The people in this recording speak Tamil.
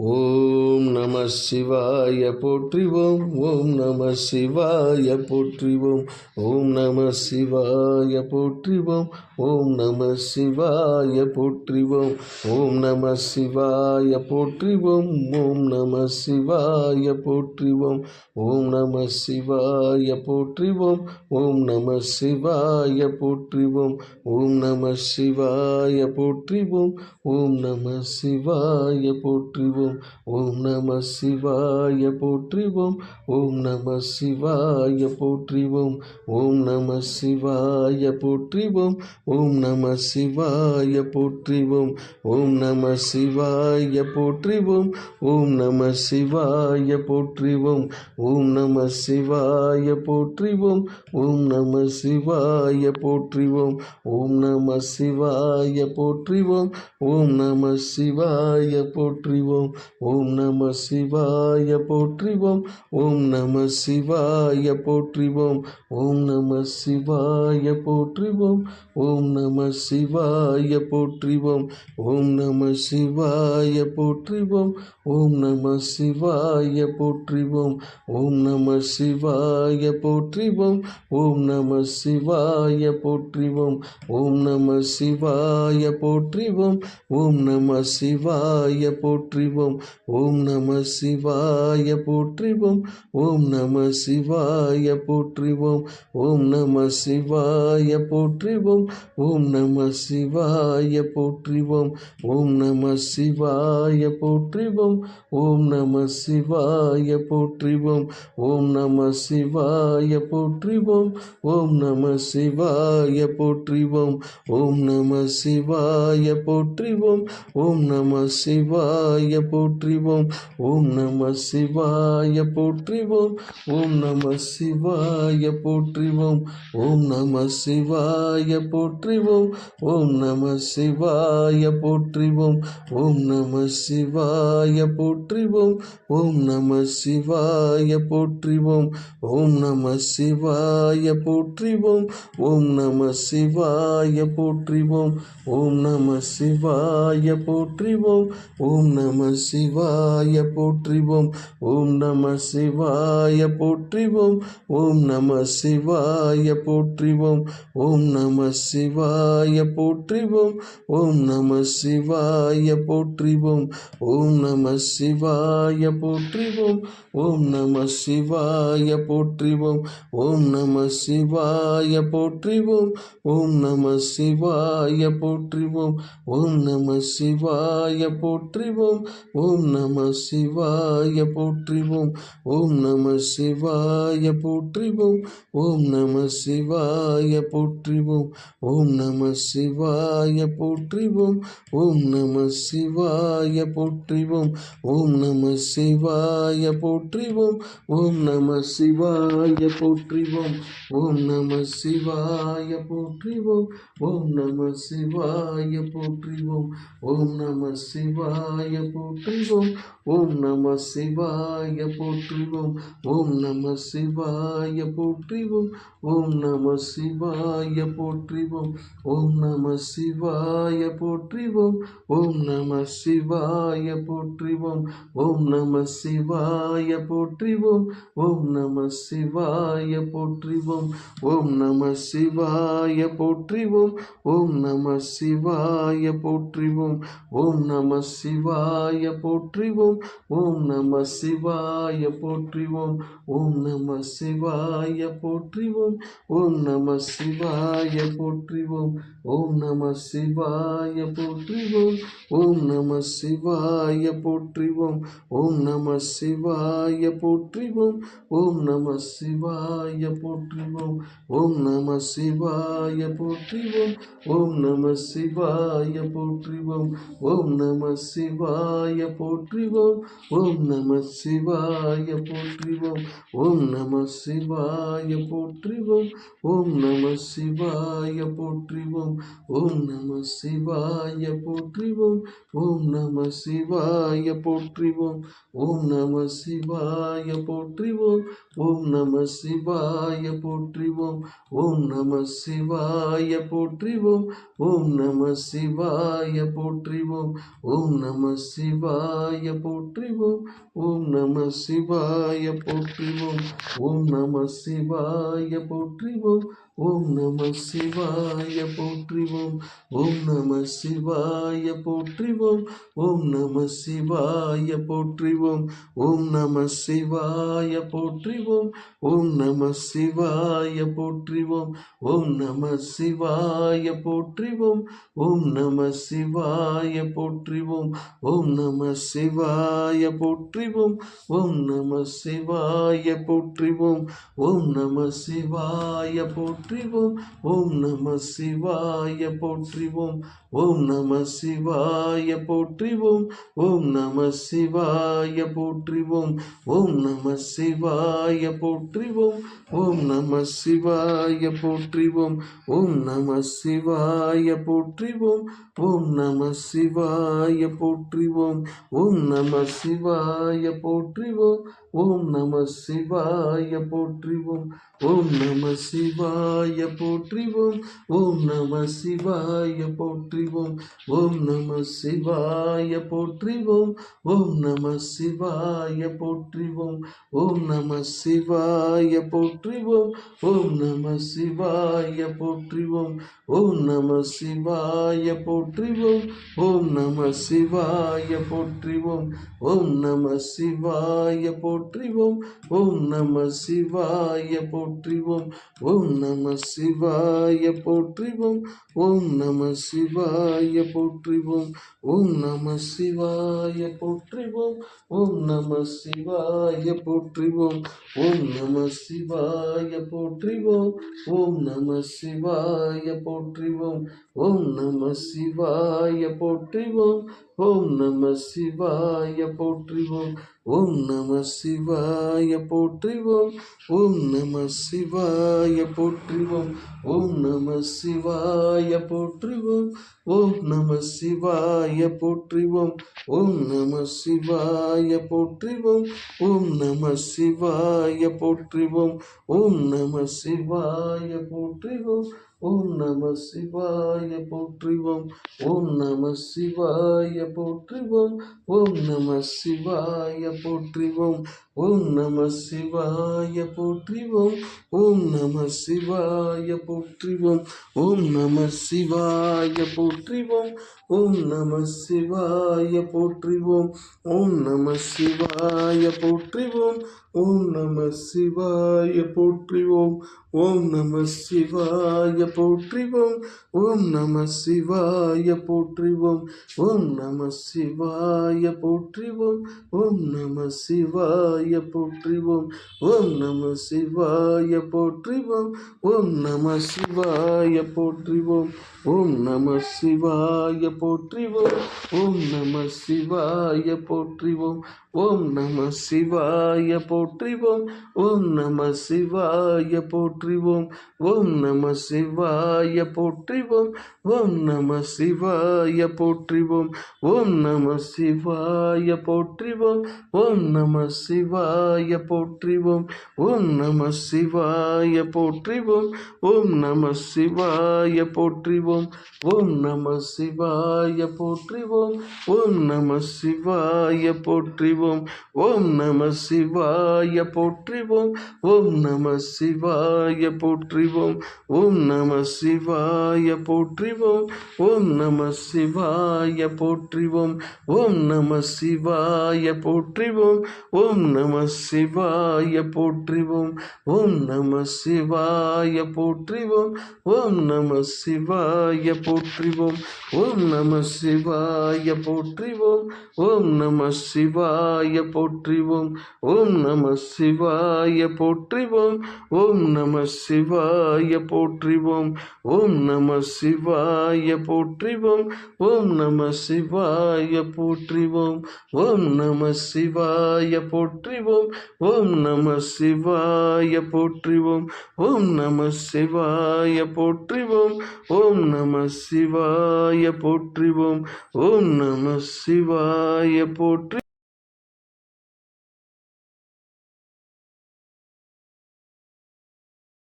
ஓம் நம சிவாய போற்றிவோம் ஓம் நம சிவாய போற்றிவோம் ஓம் நம சிவாய போற்றிவோம் ஓம் நம சிவாய போற்றிவோம் ஓம் நம சிவாய போற்றிவோம் ஓம் நம சிவாய போற்றிவோம் ஓம் நம சிவாய போற்றிவோம் ஓம் நம சிவாய போற்றிவோம் ஓம் நம சிவாய போற்றிவோம் ஓம் நம சிவாய போற்றிவோம் போற்றுவோம் ஓம் நம சிவாய போற்றுவோம் ஓம் நம சிவாய போற்றுவோம் ஓம் நம சிவாய போற்றுவோம் ஓம் நம சிவாய போற்றுவோம் ஓம் நம சிவாய போற்றுவோம் ஓம் நம சிவாய போற்றுவோம் ஓம் நம சிவாய போற்றுவோம் ஓம் நம சிவாய போற்றுவோம் ஓம் நம சிவாய போற்றுவோம் ஓம் நம சிவாய போற்றுவோம் ஓம் நம சிவாய போற்றிவோம் ஓம் நம சிவாய போற்றிவோம் ஓம் நம சிவாய போற்றிவோம் ஓம் நம சிவாய போற்றிவோம் ஓம் நம சிவாய போற்றிவோம் ஓம் நம சிவாய போற்றிவோம் ஓம் நம சிவாய போற்றிவோம் ஓம் நம சிவாய போற்றிவோம் ஓம் நம சிவாய போற்றிவோம் ஓம் நம சிவாய போற்றிவோம் போற்றிவோம் ஓம் நம சிவாய போற்றிவோம் ஓம் நம சிவாய போற்றிவோம் ஓம் நம சிவாய போற்றிவோம் ஓம் நம சிவாய போற்றிவோம் ஓம் நம சிவாய போற்றிவோம் ஓம் நம சிவாய போற்றிவோம் ஓம் நம சிவாய போற்றிவோம் ஓம் நம சிவாய போற்றிவோம் ஓம் நம சிவாய போற்றிவோம் ஓம் நம சிவாய போற்றிவோம் ஓம் நம சிவாய போற்றிவோம் ஓம் நம சிவாய போற்றிவோம் ஓம் நம சிவாய போற்றிவோம் ஓம் நம சிவாய போற்றிவோம் ஓம் நம சிவாய போற்றிவோம் ஓம் நம சிவாய போற்றிவோம் ஓம் நம சிவாய போற்றிவோம் ஓம் நம சிவாய போற்றிவோம் ஓம் நம சிவாய போற்றிவோம் ஓம் நம சிவாய போற்றிவோம் ஓம் நம சிவாய போற்றிவோம் ஓம் நம சிவாய போற்றிவோம் ஓம் நம சிவாய போற்றிவோம் ஓம் நம சிவாய போற்றிவோம் ஓம் நம சிவாய போற்றிவோம் ஓம் நம சிவாய போற்றிவோம் ஓம் நம சிவாய போற்றிவோம் ஓம் நம சிவாய போற்றிவோம் ஓம் நம சிவாய போற்றிவோம் ஓம் நம சிவாய போற்றிவோம் ஓம் நம சிவாய போற்றிவோம் ஓம் நம சிவாய போற்றிவோம் ஓம் நம சிவாய போற்றிவோம் ஓம் நம சிவாய போற்றிவோம் ஓம் நம சிவாய போற்றிவோம் ஓம் நம சிவாய போற்றிவோம் ஓம் நம சிவாய போற்றிவோம் ஓம் நம சிவாய போற்றிவோம் ஓம் நம சிவாய போற்றி போற்றுவோம் ஓம் நம சிவாய போற்றுவோம் ஓம் நம சிவாய போற்றிவோம் ஓம் நம சிவாய போற்றிவோம் ஓம் நம சிவாய போற்றிவோம் ஓம் நம சிவாய போற்றிவோம் ஓம் நம சிவாய போற்றிவோம் ஓம் நம சிவாய போற்றிவோம் ஓம் நம சிவாய போற்றிவோம் ஓம் நம சிவாய போற்றிவோம் ஓம் நம சிவாய போற்றிவோம் ஓம் நம சிவாய போற்றிவோம் ஓம் நம சிவாய போற்றிவோம் ஓம் நம சிவாய போற்றிவோம் ஓம் நம சிவாய போற்றிவோம் ஓம் நம சிவாய போற்றிவோம் ஓம் நம சிவாய போற்றிவோம் ஓம் நம சிவாய போற்றிவோம் ஓம் நம சிவாய போற்றிவோம் ஓம் நம சிவாய போற்றிவோம் ஓம் நம சிவாய சிவாய போற்றிவோம் ஓம் நம சிவாய போற்றிவோம் ஓம் நம சிவாய போற்றிவோம் ஓம் நம சிவாய போற்றிவோம் ஓம் நம சிவாய போற்றிவோம் ஓம் நம சிவாய போற்றிவோம் ஓம் நம சிவாய போற்றிவோம் ஓம் நம சிவாய போற்றிவோம் ஓம் நம சிவாய போற்றிவோம் ஓம் நம சிவாய போற்றிவோம் ஓம் நம சிவாய சிவாய போற்றிவோம். ஓம் நம சிவாய போற்றிவோம். ஓம் நம சிவாய போற்றிவோம். ஓம் நம சிவாய போற்றிவோம் ஓம் நம சிவாய போற்றிவோம் ஓம் நம சிவாய போற்றிவோம் ஓம் நம சிவாய போற்றிவோம் ஓம் நம சிவாய போற்றிவோம் ஓம் நம சிவாய போற்றிவோம் ஓம் நம சிவாய போற்றிவோம் ஓம் நம சிவாய போற்றிவோம் ஓம் நம சிவாய போற்றிவோம் ஓம் நம சிவாய போற்றி போற்றிவோம். ஓம் நம சிவாய போற்றிவோம். ஓம் நம சிவாய போற்றிவோம். ஓம் நம சிவாய போற்றிவோம். ஓம் நம சிவாய போற்றிவோம். ஓம் நம சிவாய போற்றிவோம். ஓம் நம சிவாய போற்றிவோம். ஓம் நம சிவாய போற்றிவோம். ஓம் நம சிவாய போற்றிவோம். ஓம் நம சிவாய போற்றிவோம் ஓம் நம சிவாய போற்றிவோம் ஓம் நம சிவாய போற்றிவோம் ஓம் நம சிவாய போற்றிவோம் ஓம் நம சிவாய போற்றிவோம் ஓம் நம சிவாய போற்றிவோம் ஓம் நம சிவாய போற்றிவோம் ஓம் நம சிவாய போற்றிவோம் ஓம் நம சிவாய போற்றிவோம் ஓம் நம சிவாய போற்றிவோம். ஓம் நம சிவாய போற்றிவோம். ஓம் நம சிவாய போற்றிவோம். ஓம் நம சிவாய போற்றிவோம். ஓம் நம சிவாய போற்றிவோம். ஓம் நம சிவாய போற்றிவோம். ஓம் நம சிவாய போற்றிவோம். ஓம் நம சிவாய போற்றிவோம். ஓம் நம சிவாய போற்றிவோம். ஓம் நம சிவாய போற்றிவோம். ஓம் நம சிவாய போற்றிவோம். ஓம் நம சிவாய போற்றிவோம். ஓம் நம சிவாய போற்றிவோம். ஓம் நம சிவாய போற்றிவோம். ஓம் நம சிவாய போற்றிவோம். ஓம் நம சிவாய போற்றிவோம். ஓம் நம சிவாய போற்றிவோம். ஓம் நம சிவாய போற்றிவோம். ஓம் நம சிவாய போற்றிவோம். ஓம் நம சிவாய போற்றிவோம். ஓம் நம சிவாய போற்றிவோம் ஓம் நம சிவாய போற்றிவோம் ஓம் நம சிவாய போற்றிவோம் ஓம் நம சிவாய போற்றிவோம் ஓம் நம சிவாய போற்றிவோம் ஓம் நம சிவாய போற்றிவோம் ஓம் நம சிவாய போற்றிவோம் ஓம் நம சிவாய போற்றிவோம் ஓம் நம சிவாய போற்றிவோம் ஓம் நம சிவாய சிவாய போற்றிவோம். ஓம் நம சிவாய போற்றிவோம். ஓம் நம சிவாய போற்றிவோம். ஓம் நம சிவாய போற்றிவோம். ஓம் நம சிவாய போற்றிவோம். ஓம் நம சிவாய போற்றிவோம் ஓம் நம சிவாய போற்றிவோம் ஓம் நம சிவாய போற்றிவோம் ஓம் நம சிவாய போற்றிவோம் ஓம் நம சிவாய போற்றிவோம் ஓம் நம சிவாய போற்றிவோம் ஓம் நம சிவாய போற்றிவோம் ஓம் நம சிவாய போற்றிவோம் ஓம் நம சிவாய போற்றிவோம் ஓம் நம சிவாய போற்றிவோம் போற்றிவோம் ஓம் நம சிவாய போற்றிவோம் ஓம் நம சிவாய போற்றிவோம் ஓம் நம சிவாய போற்றிவோம் ஓம் நம சிவாய போற்றிவோம் ஓம் நம சிவாய போற்றிவோம் ஓம் நம சிவாய போற்றிவோம் ஓம் நம சிவாய போற்றிவோம் ஓம் நம சிவாய போற்றிவோம் ஓம் நம சிவாய போற்றிவோம் ஓம் நம சிவாய சிவாய போற்றிவோம். ஓம் நம சிவாய போற்றிவோம். ஓம் நம சிவாய போற்றிவோம். ஓம் நம சிவாய போற்றிவோம். ஓம் நம சிவாய போற்றிவோம். ஓம் நம சிவாய போற்றிவோம். ஓம் நம சிவாய போற்றிவோம். ஓம் நம சிவாய போற்றிவோம். ஓம் நம சிவாய போற்றிவோம். ஓம் நம சிவாய போற்றி